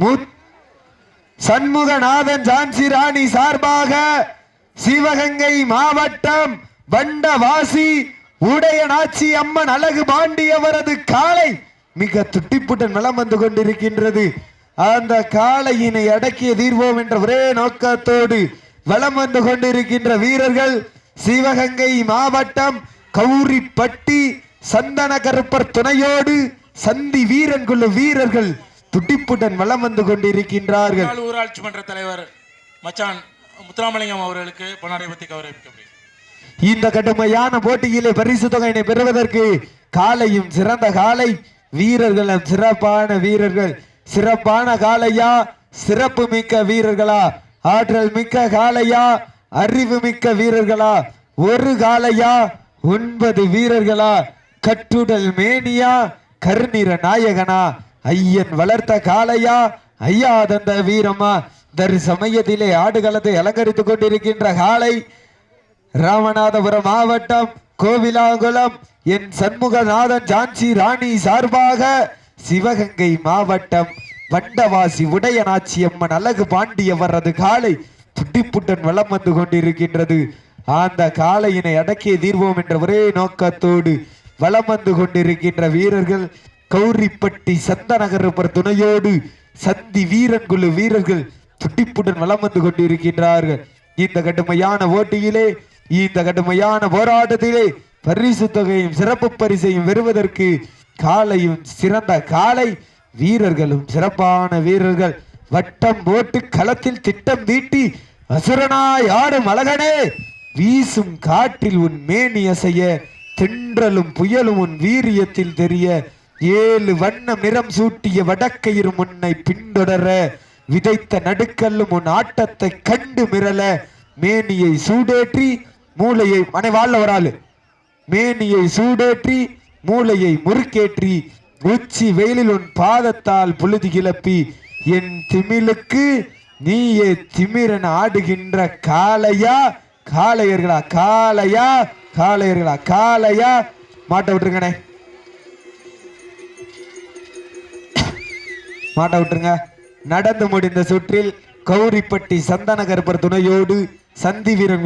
முத் சண்முகநாதன் ஜான்சி ராணி சார்பாக சிவகங்கை மாவட்டம் வண்டவாசி உடையநாச்சி அம்மன் அழகு பாண்டியவரது காலை மிக துட்டிப்புடன் நலம் வந்து கொண்டிருக்கின்றது. அந்த காளையினை அடக்கிய தீர்வோம் என்ற ஒரே நோக்கத்தோடு வலம் வந்து கொண்டிருக்கின்ற வீரர்கள் சிவகங்கை மாவட்டம் கௌரிப்பட்டி சந்தன கருப்பர் துணையோடு சந்தி வீரன் கொள்ளும் வீரர்கள் துட்டிப்புடன் வலம் வந்து கொண்டிருக்கின்றார்கள். ஊராட்சி மன்ற தலைவர் மச்சான் முத்துராமலிங்கம் அவர்களுக்கு பொன்னாடை பத்தி கௌரவிக்கப்படுகிறது இந்த கடுமையான போட்டியிலே பரிசு தொகையினை பெறுவதற்கு காலையும் சிறந்த காலை வீரர்களும் சிறப்பான வீரர்கள். சிறப்பான காளையா சிறப்பு மிக்க வீரர்களா? ஆற்றல் மிக்க காளையா அறிவு மிக்க வீரர்களா? ஒரு காளையா ஒன்பது வீரர்களா? கட்டுடல் மேனியா? கருநிற நாயகனா? ஐயன் வளர்த்த காளையா? ஐயா தந்த வீரமா? தர் சமயத்திலே ஆடுகளத்தை அலங்கரித்துக் கொண்டிருக்கின்ற காளை ராமநாதபுரம் மாவட்டம் கோவிலாங்குளம் என் சண்முகநாதன் ஜான்சி ராணி சார்பாக சிவகங்கை மாவட்டம் வண்டவாசி உடையநாச்சி அம்மன் அழகு பாண்டியவரது காலை துட்டிப்புட்டன் வளம் வந்து கொண்டிருக்கின்றது. அந்த காளையினை அடக்கிய தீர்வோம் என்ற ஒரே நோக்கத்தோடு வலம் வந்து கொண்டிருக்கின்ற வீரர்கள் கௌரிப்பட்டி சந்தனகரப்பர் துணையோடு சந்தி வீரன் குழு வீரர்கள் துடிப்புடன் வளம் வந்து கொண்டிருக்கின்றார்கள். இந்த கடுமையான ஓட்டியிலே இந்த கடுமையான போராட்டத்திலே பரிசு தொகையும் சிறப்பு பரிசையும் பெறுவதற்கு காலையும் சிறந்த காலை வீரர்களும் சிறப்பான வீரர்கள். வட்டம் போட்டு களத்தில் திட்டம் தீட்டி அசுரனாய் ஆடும் அழகனே வீசும் காற்றில் உன் மேனி அசைய தென்றலும் புயலும் உன் வீரியத்தில் தெரிய ஏழு வண்ணம் நிறம் சூட்டிய வடக்கயிறு முன்னை பின்தொடர விதைத்த நடுக்கல்லும் உன் ஆட்டத்தை கண்டு மிரள மேனியை சூடேற்றி மூளையை மனை வாழ ஒரு ஆளு. மேனியை சூடேற்றி மூளையை முறுக்கேற்றி உச்சி வெயிலில் உன் பாதத்தால் புழுதி கிளப்பி என் திமிலுக்கு நீயே திமிரன் ஆடுகின்ற காளையா காளையர்களா காளையா காளையர்களா காளையா. மாட்ட விட்டுருங்கண்ணே. மாட்ட விட்டுருங்க. நடந்து முடிந்த சுற்றில் கௌரிப்பட்டி சந்தன கருப்பர் துணையோடு சந்தி வீரன்